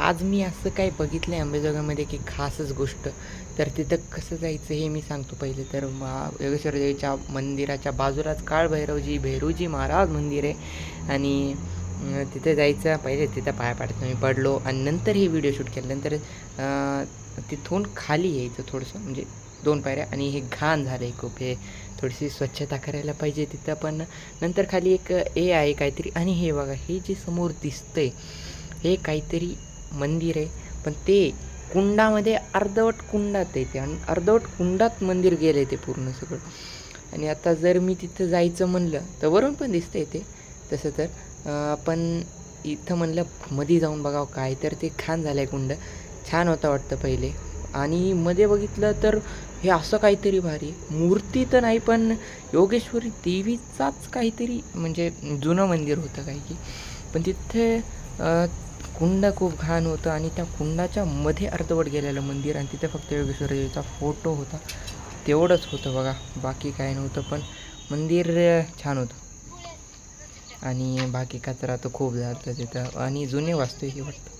आज मी असं काय बघितलं आहे अंबेजोगाईमध्ये की खासच गोष्ट. तर तिथं कसं जायचं हे मी सांगतो पहिले. तर मा योगेश्वर देवीच्या मंदिराच्या बाजूलाच काळभैरवजी भैरूजी महाराज मंदिर आहे. आणि तिथे जायचं पहिले तिथं पाया पाडत मी पडलो आणि नंतर हे व्हिडिओ शूट केलं. नंतर तिथून खाली यायचं थोडंसं म्हणजे दोन पायऱ्या आणि हे घाण झालं आहे खूप. हे थोडीशी स्वच्छता करायला पाहिजे तिथं पण नंतर खाली एक ए आहे काहीतरी. आणि हे बघा हे जे समोर दिसतंय हे काहीतरी मंदिर आहे. पण ते कुंडामध्ये अर्धवट कुंडात आहे ते. आणि अर्धवट कुंडात मंदिर गेलं आहे ते पूर्ण सगळं. आणि आता जर मी तिथं जायचं म्हणलं तर वरून पण दिसतंय ते. तसं तर आपण पण इथं म्हणलं मध्ये जाऊन बघावं काय. तर ते छान झालं आहे कुंड. छान होता वाटतं पहिले. आणि मध्ये बघितलं तर हे असं काहीतरी भारी मूर्ती तर नाही पण योगेश्वरी देवीचाच काहीतरी म्हणजे जुनं मंदिर होतं काही की. पण तिथे कुंड खूप घाण होतं आणि त्या कुंडाच्या मध्ये अर्धवट गेलेलं मंदिर आणि तिथे फक्त योगेश्वरजीचा फोटो होता. तेवढंच होतं बघा. बाकी काय नव्हतं पण मंदिर छान होतं. आणि बाकी कचरा तर खूप झालं तिथं आणि जुने वास्तू हे वाटतं.